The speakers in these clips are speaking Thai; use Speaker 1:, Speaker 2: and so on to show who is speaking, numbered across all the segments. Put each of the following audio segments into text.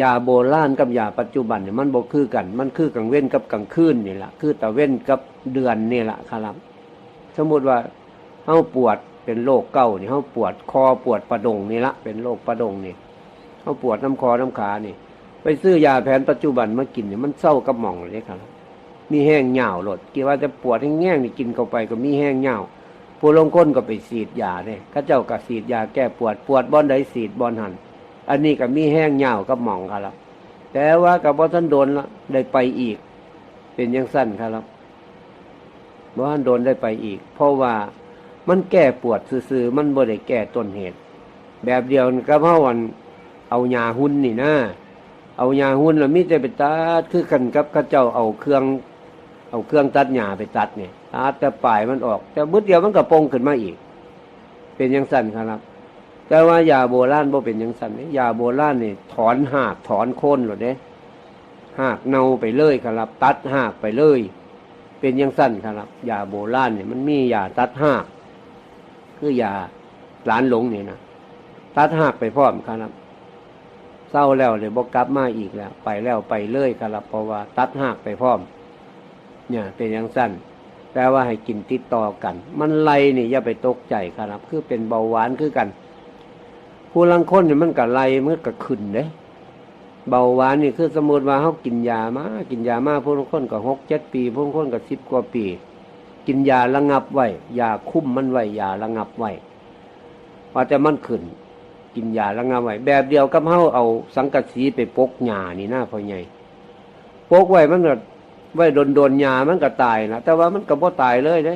Speaker 1: ยาโบราณกับยาปัจจุบันเนี่ยมันบ่คือกัน มันคือกลางเว้นกับกลางคืนนี่แหละคือตะเว้นกับเดือนนี่แหละครับ สมมติว่าเฮาปวดเป็นโรคเก้านี่เฮาปวดคอปวดประดงนี่ละเป็นโรคประดงนี่เฮาปวดน้ำคอน้ำขานี่ ไปซื้อยาแผนปัจจุบันมากินเนี่ยมันเศร้ากับหม่องเลยครับ มีแห้งเหงาหลดกี่ว่าจะปวดแห้งๆนี่กินเข้าไปก็มีแห้งเหงาผู้ลงก้นก็ไปสีดยาเนี่ยข้าเจ้าก็สีดยาแก้ปวดปวดบอนใดสีดบอนหัน อันนี้ก็มีแห้งเหงากับหม่องครับแต่ว่ากับบ่ท่านโดนละได้ไปอีก เป็นยังสั้นครับบ่ท่านโดนได้ไปอีก เพราะว่ามันแก้ปวดซื่อๆมันบ่ได้แก้ต้นเหตุ แบบเดียวกับเฮาวันเอายาหุ่นนี่นะเอายาหุ่นแล้วมีแต่ไปตัดคือกันกับข้าเจ้าเอาเครื่อง เอาเครื่องตัดหญ้าไปตัดเนี่ยตัดแต่ปลายมันออก แต่บึดเดียวมันก็ปงขึ้นมาอีก เป็นยังสั้นครับ แต่ว่ายาโบราณบ่เป็นอยังสั้นนี่ยาโบราณนี่ถอนหากถอนโคนหรอเด้หากเน่าไปเลยครับ ตัดหากไปเลย เป็นอยังสั้นครับยาโบราณเนี่ยมันมียาตัดหาก คือยาหลานหลงเนี่ยนะตัดหากไปพร้อมครับเศร้าแล้วเลยบอกกลับมาอีกแล้ว ไปแล้วไปเลยครับเพราะว่า ตัดหากไปพร้อม เนี่ย เป็นอยังสั้นแปลว่าให้กินติดต่อกัน มันไล่นี่ยอย่าไปตกใจครับ คือเป็นเบาหวานคือกัน ผู้ลังคนเนี่ยมันก็ไล่มันก็ขึ้นเด้เบาหวานนี่คือสมมติว่าเขากินยามากินยามาผู้ลังคนก็หกเจ็ดปีผู้ลังคนก็สิบกว่าปี กินยาระงับไว้ยาคุ้มมันไว้ยาระงับไว้ว่าแต่มันขึ้น กินยาระงับไว้แบบเดียวกับเฮาเอาสังกะสีไปปกหญ้านี่หน้าพ่อใหญ่ปกไว้มันก็ไว้โดนโดนหญ้ามันก็ตายนะแต่ว่ามันก็บ่ตายเลยเด้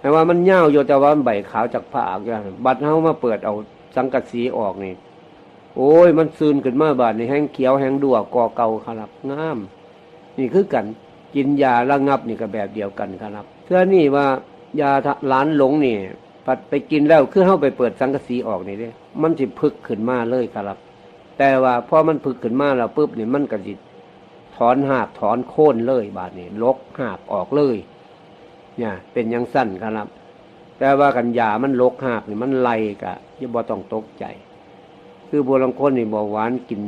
Speaker 1: แต่ว่ามันเน่าอยู่แต่ว่ามันใบขาวจากผ้าอย่างบัดเฮามาเปิดเอา สังกะสีออกนี่ โอ้ย มันซึนขึ้นมาบาดนี่แห้งเขียวแห้งดัวกอเก่าครับงาม นี่คือกันกินยาระงับนี่ก็แบบเดียวกันครับเพื่อนี่ว่ายาล้านหลงนี่ปัดไปกินแล้วคือเข้าไปเปิดสังกะสีออกนี่เด้มันสิพึกขึ้นมาเลยครับ แต่ว่าพอมันพึกขึ้นมาแล้วปุ๊บนี่มันก็สิถอนหากถอนโค่นเลยบาดนี่ลกหากออกเลย เนี่ย เป็นยังสั้นครับ แต่ว่ากันยามันลกหากนี่มันไล่กะอย่าบ่ต้องตกใจ คือโบราณคนนี่บอกหวานกิน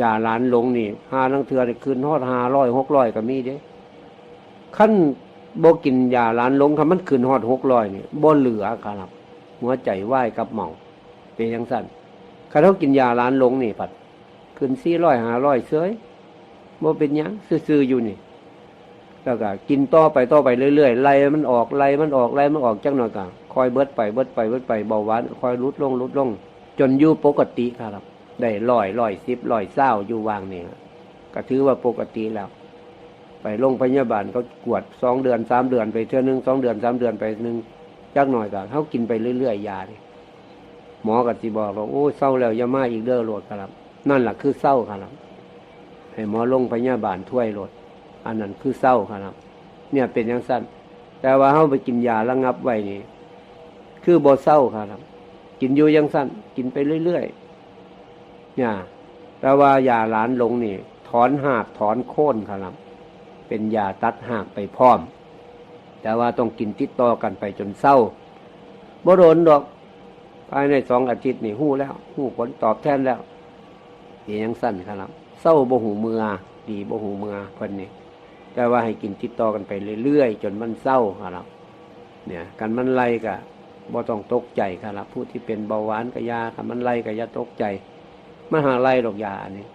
Speaker 1: ยาล้านหลงนี่หาลังเทือนี่คืนทอดหาร้อยหกร้อยก็มีเด้ขั้นบ่กินยาล้านหลงคำมันคืนฮอดหกร้อยนี่บ่เหลือครับหัวใจไหวกับเมาเป็นยังสั้นข้าเขากินยาล้านหลงนี่ผัดคืนสี่ร้อยหาร้อยเสยบ่เป็นยังซื่อๆอยู่นี่ แล้วก็กินต่อไปต่อไปเรื่อยๆไล่มันออกไล่มันออกไล่มันออกจังหน่อยก็คอยเบิดไปเบิดไปเบิดไปเบาหวานคอยลดลงลดลง จนอยู่ปกติครับ ได้ร้อยร้อยสิบร้อยเศร้าอยู่วางเนี่ก็ถือว่าปกติแล้ว ไปโรงพยาบาลก็กวดสองเดือนสามเดือนไปเท่านึงสองเดือนสามเดือนไปหนึ่งจักหน่อยก็เขากินไปเรื่อยๆยานี่หมอก็สิบอกเราโอ้เศร้าแล้วยามาอีกเด้อโหลดครับ นั่นแหละคือเศร้าครับให้หมอลงพยาบาลถ้วยโหลด อันนั้นคือเศร้าครับ เนี่ยเป็นอย่างสั้นแต่ว่าเขาไปกินยาระงับไว้นี่คือบ่เศร้าครับ กินอยู่ยังสั้นกินไปเรื่อยๆเนี่ยแต่ว่ายาหลานลงนี่ถอนหากถอนโค่นครับ เป็นยาตัดหากไปพร้อม แต่ว่าต้องกินติดต่อกันไปจนเศร้าบ่โดนดอกภายในสองอาทิตย์นี่หู้แล้วหู้ผลตอบแทนแล้วนี่ยังสั้นครับเศร้าบ่หูเมือ ดีบ่หูเมือเพิ่นนี่ แต่ว่าให้กินติดต่อกันไปเรื่อยๆ จนมันเศร้าครับ เนี่ยกันมันไล่กะบ่ต้องตกใจครับผู้ที่เป็นเบาหวานกับยาครับมันไล่กับยาตกใจมันหาไล่ดอกยาอันนี้